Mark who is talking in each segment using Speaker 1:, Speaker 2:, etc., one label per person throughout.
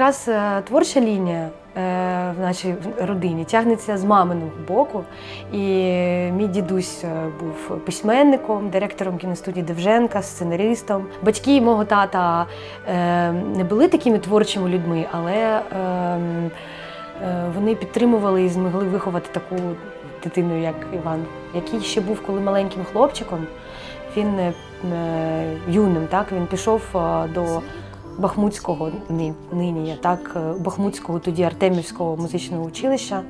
Speaker 1: якраз е, творча лінія е, в нашій родині тягнеться з маминого боку. І мій дідусь е, був письменником, директором кіностудії Девженка, сценаристом. Батьки мого тата не були такими творчими людьми, але е, е, вони підтримували і змогли виховати таку дитину, як Іван, який ще був коли маленьким хлопчиком. Він юним, так він пішов до Бахмутського ни- нині я так, е, Бахмутського тоді Артемівського музичного училища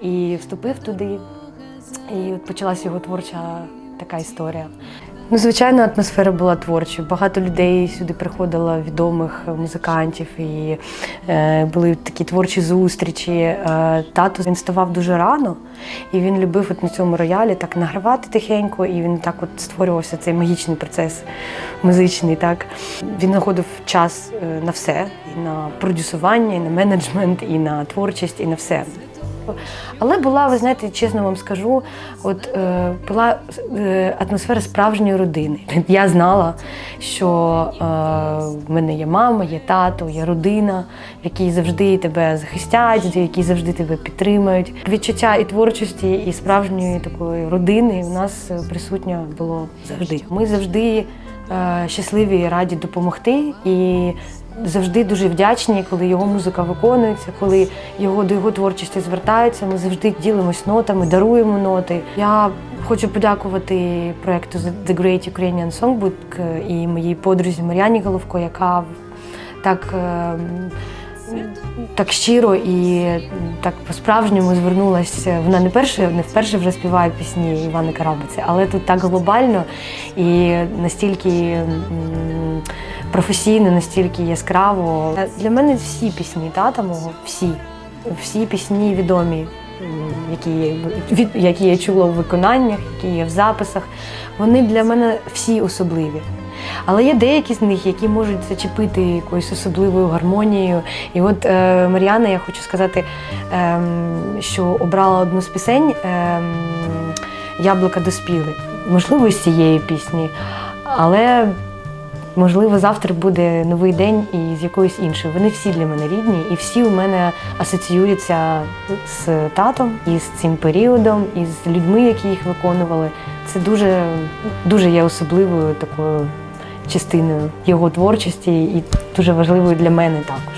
Speaker 1: і вступив туди. І от почалася його творча така історія. Ну, звичайно, атмосфера була творчою. Багато людей сюди приходило, відомих музикантів, і е, були такі творчі зустрічі. Е, тато він ставав дуже рано, і він любив от на цьому роялі так награвати тихенько, і він так от створювався цей магічний процес музичний. Так він знаходив час е, на все, і на продюсування, і на менеджмент, і на творчість, і на все. Але була, ви знаєте, чесно вам скажу, от е, була е, атмосфера справжньої родини. Я знала, що е, в мене є мама, є тато, є родина, які завжди тебе захистять, які завжди тебе підтримують. Відчуття і творчості, і справжньої такої родини у нас е, присутнє було завжди. Ми завжди щасливі і раді допомогти. І завжди дуже вдячні, коли його музика виконується, коли його до його творчості звертаються. Ми завжди ділимось нотами, даруємо ноти. Я хочу подякувати проекту The Great Ukrainian Songbook е, і моїй подрузі Мар'яні Головко, яка так. Так щиро і так по-справжньому звернулася. Вона не перше, не вперше вже співає пісні Івана Карабиці, але тут так глобально і настільки професійно, настільки яскраво. Для мене всі пісні тата мого, всі, всі пісні відомі, які, є, від, які я чула в виконаннях, які є в записах, вони для мене всі особливі. Але є деякі з них, які можуть зачепити якоюсь особливою гармонією. І от е, Мар'яна, я хочу сказати, ем, що обрала одну з пісень ем, Яблука доспіли. Можливо, з цієї пісні, але можливо завтра буде новий день і з якоюсь іншою. Вони всі для мене рідні, і всі у мене асоціюються з татом і з цим періодом, і з людьми, які їх виконували. Це дуже, дуже є особливою такою частиною його творчості і дуже важливою для мене також.